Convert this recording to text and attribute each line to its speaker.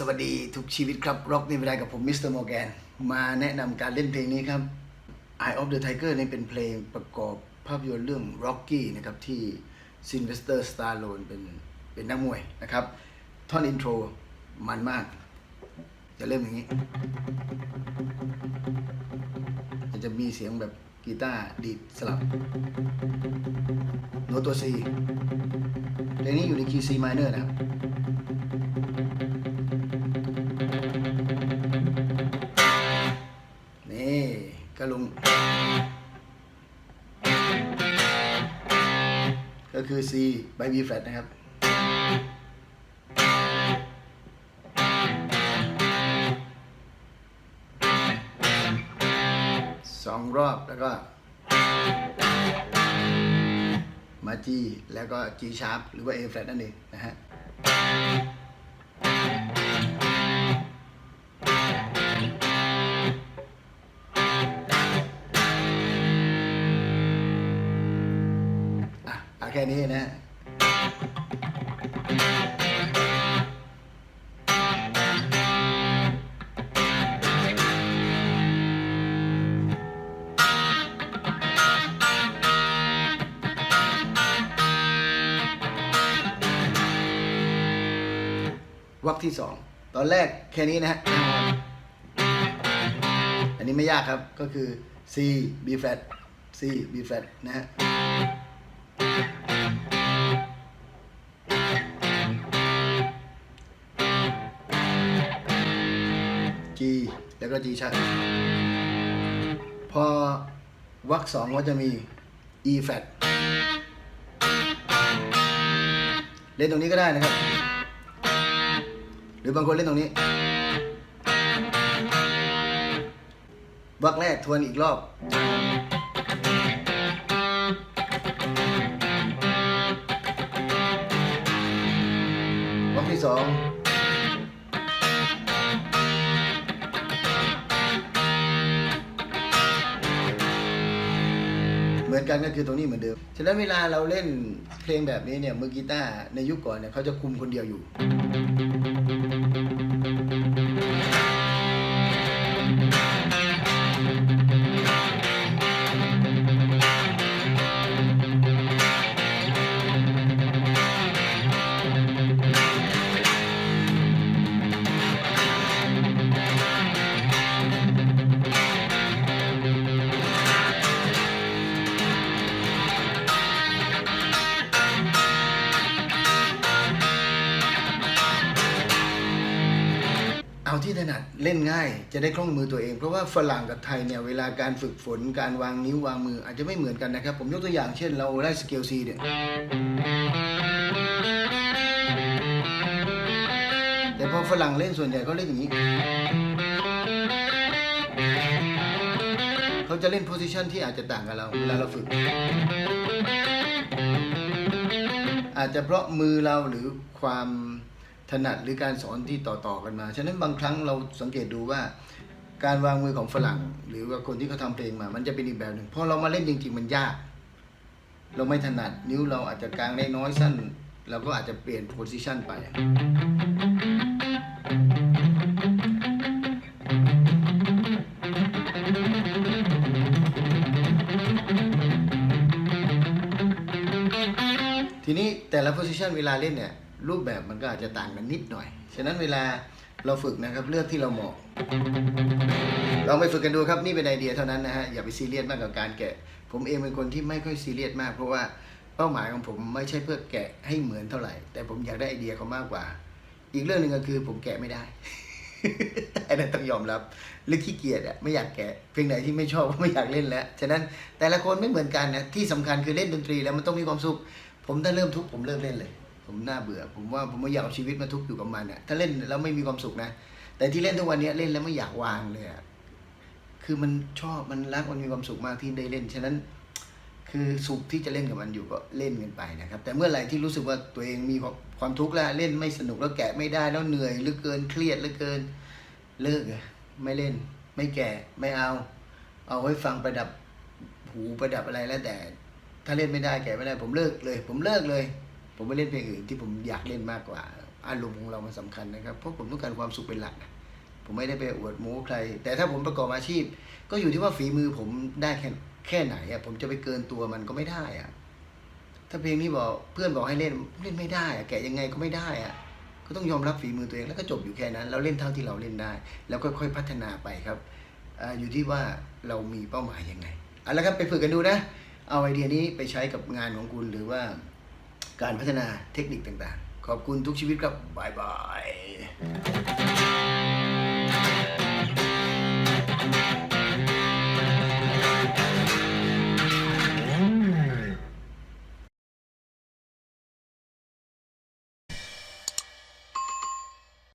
Speaker 1: สวัสดีทุกชีวิตครับร็อกในเวลากับผมมิสเตอร์มอร์แกนมาแนะนำการเล่นเพลงนี้ครับ Eye of the Tiger นี่เป็นเพลงประกอบภาพยนตร์เรื่อง Rocky นะครับ ที่ซินเวสเตอร์สตาร์โลนเป็นเป็นนักมวยนะครับ ท่อนอินโทรมันมาก จะเริ่มอย่างนี้ จะจะมีเสียงแบบกีตาร์ดีดสลับ โน้ตตัว C เพลงนี้อยู่ในคีย์ C minor นะครับ ก็คือ C by B flat นะครับ สองรอบแล้วก็ มา G แล้วก็ G sharp หรือว่า A flat นั่นเองนะฮะ ค่นี้นะวักที่สองตอนแรกแค่นี้นะฮะอันนี้ไม่ยากครับก็คือ C B flat C B flat นะฮะ G แล้วก็ G ชัดพอวักสองก็จะมี E flat เล่นตรงนี้ก็ได้นะครับ หรือบางคนเล่นตรงนี้วักแรกทวนอีกรอบ วักที่สอง เหมือนกันก็คือตรงนี้เหมือนเดิม ฉะนั้นเวลาเราเล่นเพลงแบบนี้เนี่ยมือกีตาร์ในยุคก่อนเนี่ยเขาจะคุมคนเดียวอยู่ นัดเล่นง่าย จะได้คล่องมือตัวเอง เพราะว่าฝรั่งกับไทยเนี่ยเวลาการฝึกฝนการวางนิ้ววางมืออาจจะไม่เหมือนกันนะครับ ผมยกตัวอย่างเช่นเราได้สเกลซีเนี่ยแต่พอฝรั่งเล่นส่วนใหญ่เขาเล่นอย่างนี้เขาจะเล่นโพสิชันที่อาจจะต่างกับเราเวลาเราฝึก อาจจะเพราะมือเราหรือความ ถนัดหรือการสอนที่ต่อๆกันมา ฉะนั้นบางครั้งเราสังเกตดูว่า การวางมือของฝรั่ง หรือว่าคนที่เขาทำเพลงมา มันจะเป็นอีกแบบหนึ่งพอเรามาเล่นจริงๆมันยาก เราไม่ถนัดนิ้วเราอาจจะกลางได้น้อยสั้น เราก็อาจจะเปลี่ยนโพสิชันไปทีนี้แต่ละโพสิชันเวลาเล่นเนี่ย รูปแบบมันก็อาจจะต่างกันนิดหน่อย ฉะนั้นเวลาเราฝึกนะครับเลือกที่เราเหมาะลองไปฝึกกันดูครับนี่เป็นไอเดียเท่านั้นนะฮะอย่าไปซีเรียสมากกับการแกะ ผมเองเป็นคนที่ไม่ค่อยซีเรียสมาก เพราะว่าเป้าหมายของผมไม่ใช่เพื่อแกะให้เหมือนเท่าไหร่ แต่ผมอยากได้ไอเดียเขามากกว่า อีกเรื่องหนึ่งก็คือผมแกะไม่ได้อันนั้นต้องยอมรับหรือขี้เกียจอะไม่อยากแกะเพลงไหนที่ไม่ชอบก็ไม่อยากเล่นแล้วฉะนั้นแต่ละคนไม่เหมือนกันนะที่สำคัญคือเล่นดนตรีแล้วมันต้องมีความสุข ผมถ้าเริ่มทุกข์ผมเลิกเล่นเลย ผมน่าเบื่อ ผมว่าผมไม่อยากเอาชีวิตมาทุกข์อยู่กับมันอะถ้าเล่นแล้วไม่มีความสุขนะ แต่ที่เล่นทุกวันนี้เล่นแล้วไม่อยากวางเลยอะคือมันชอบมันรักมันมีความสุขมากที่ได้เล่น ฉะนั้น คือสุขที่จะเล่นกับมันอยู่ก็เล่นกันไปนะครับ แต่เมื่อไหร่ที่รู้สึกว่าตัวเองมีความทุกข์แล้วเล่นไม่สนุกแล้วแกะไม่ได้แล้วเหนื่อยหลือเกินเครียดหลือเกินเลิกเลยไม่เล่น ไม่แกะไม่เอา เอาไว้ฟังประดับหูประดับอะไรแล้วแต่ ถ้าเล่นไม่ได้แกะไม่ได้ ผมเลิกเลย ผมเลิกเลย ผมไปเล่นเพลงอื่นที่ผมอยากเล่นมากกว่า อารมณ์ของเรามันสำคัญนะครับ เพราะผมต้องการความสุขเป็นหลักนะผมไม่ได้ไปอวดโม้ใคร แต่ถ้าผมประกอบอาชีพ ก็อยู่ที่ว่าฝีมือผมได้แค่แค่ไหนอะผมจะไปเกินตัวมันก็ไม่ได้อะถ้าเพลงนี้บอกเพื่อนบอกให้เล่นเล่นไม่ได้อะแกะยังไงก็ไม่ได้อะก็ต้องยอมรับฝีมือตัวเองแล้วก็จบอยู่แค่นั้น เราเล่นเท่าที่เราเล่นได้ แล้วค่อยๆพัฒนาไปครับออยู่ที่ว่าเรามีเป้าหมายยังไงเอาละครับไปฝึกกันดูนะ เอาไอเดียนี้ไปใช้กับงานของคุณหรือว่า การพัฒนาเทคนิคต่างๆ ขอบคุณทุกชีวิตครับบายบาย